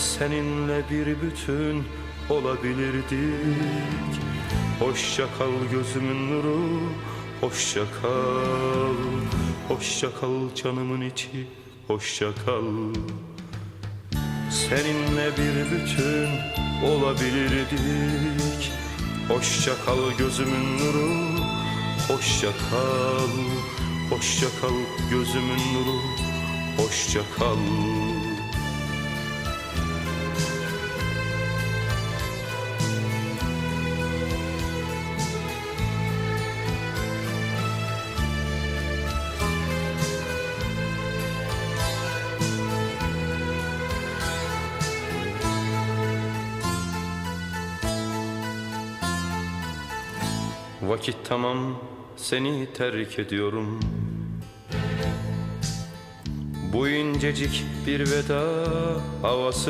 seninle bir bütün olabilirdik. Hoşça kal gözümün nuru Hoşça kal. Hoşça kal canımın içi Hoşça kal. Seninle bir bütün olabilirdik. Hoşça kal gözümün nuru Hoşça kal. Hoşça kal gözümün nuru Hoşça kal Vakit tamam seni terk ediyorum. Bu incecik bir veda havası